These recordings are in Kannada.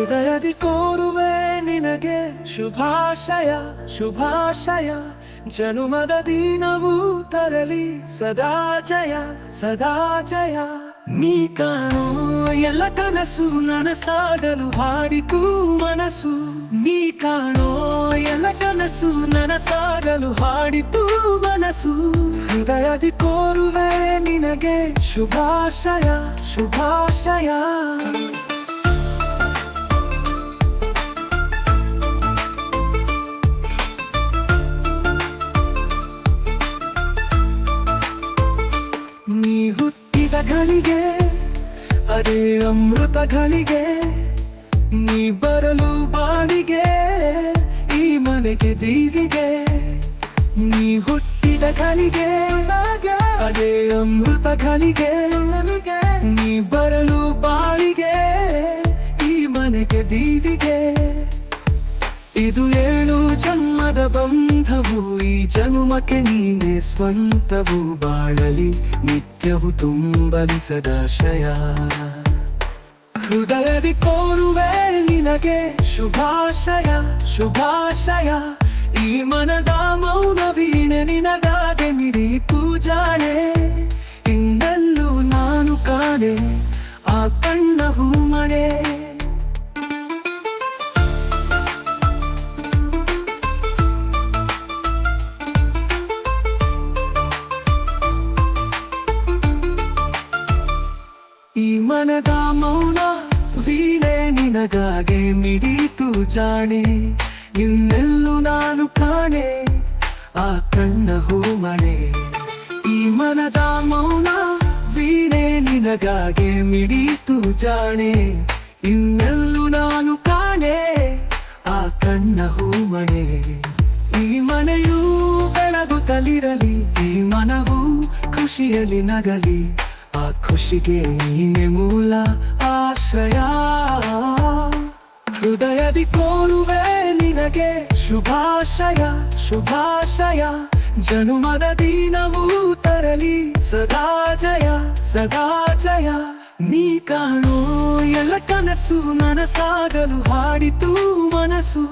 ಹೃದಯದಿ ಕೋರುವೆ ನಿನಗೆ ಶುಭಾಶಯ ಶುಭಾಶಯ. ಜನುಮದ ದಿನವೂ ತರಲಿ ಸದಾ ಜಯ ಸದಾ ಜಯ. ನೀ ಕಾಣೋ ಎಲ್ಲ ಕನಸು ನನಸಾಗಲು ಹಾಡಿತು ಮನಸ್ಸು. ನೀ ಕಾಣೋ ಎಲ್ಲ ಕನಸು ನನಸಾಗಲು ಹಾಡಿತು ಮನಸ್ಸು. ಹೃದಯದಿ ಕೋರುವೆ ನಿನಗೆ ಶುಭಾಶಯ ಶುಭಾಶಯ. ಗಳಿಗೆ ಅದೇ ಅಮೃತ ಘಳಿಗೆ ನೀ ಬರಲು ಬಾಳಿಗೆ ಈ ಮನೆಗೆ ದೇವಿಗೆ, ನೀ ಹುಟ್ಟಿದ ಘಳಿಗೆ ಅದೇ ಅಮೃತ ಘಳಿಗೆ ನೀ ಬರಲು ಬಾಳಿಗೆ ಈ ಮನೆಗೆ ದೀವಿಗೆ. ಇದು ಏಳು ಜನ್ಮದ ಬಂಧವು, ಈ ಜನುಮಕ್ಕೆ ನೀನೆ ಸ್ವಂತವು, ಬಾಳಲಿ ನಿತ್ಯವು ತುಂಬಲಿ ಸದಾಶಯ. ಹೃದಯದಿ ಕೋರುವೆ ನಿನಗೆ ಶುಭಾಶಯ ಶುಭಾಶಯ. ಈ ಮನದ ಮೌನ ವೀಣೆ ನಿನಗಾಗೆ ಮಿಡಿ ಪೂಜಾಳೆ ಇನ್ನೆಲ್ಲೂ ನಾನು ಕಾಣೆ, ಆ ಕಣ್ಣ ಹೂಮಣೆ ಈ ಮನದ ಮೌನ ವೀಣೆ ನಿನಗಾಗೆ ಮಿಡಿತು ಜಾಣೆ. ಇನ್ನೆಲ್ಲೂ ನಾನು ಕಾಣೆ, ಆ ಕಣ್ಣ ಹೂಮಣೆ. ಈ ಮನದ ಮೌನ ವೀಣೆ ನಿನಗಾಗೆ ಮಿಡಿತು ಜಾಣೆ. ಇನ್ನೆಲ್ಲೂ ನಾನು ಕಾಣೆ, ಆ ಕಣ್ಣ ಹೂಮಣೆ. ಈ ಮನೆಯೂ ಬೆಳಗುತ್ತಲಿರಲಿ ಈ ಮನವು ಖುಷಿಯಲ್ಲಿ ನಗಲಿ, ಆ ಖುಷಿಗೆ ನೀನೆ ಮೂಲ ಆಶ್ರಯ. ಹೃದಯದಿ ಕೋರುವೆ ನಿನಗೆ ಶುಭಾಶಯ ಶುಭಾಶಯ. ಜನುಮದ ದಿನವೂ ತರಲಿ ಸದಾ ಜಯ ಸದಾ ಜಯ. ನೀ ಕಾಣೋ ಎಲ್ಲ ಕನಸು ನನಸಾಗಲು ಹಾಡಿತು ಮನಸ್ಸು.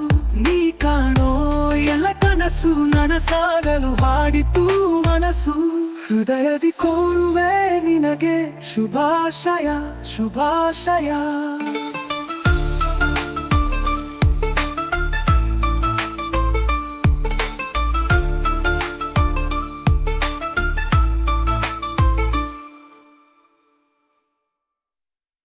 ನೀ ಕಾಣೋ ಎಲ್ಲ ಕನಸು ನನಸಾಗಲು ಹಾಡಿತು ಮನಸ್ಸು. ಹೃದಯದಿ ಕೋರುವೆ ನಿನಗೆ ಶುಭಾಶಯ ಶುಭಾಶಯ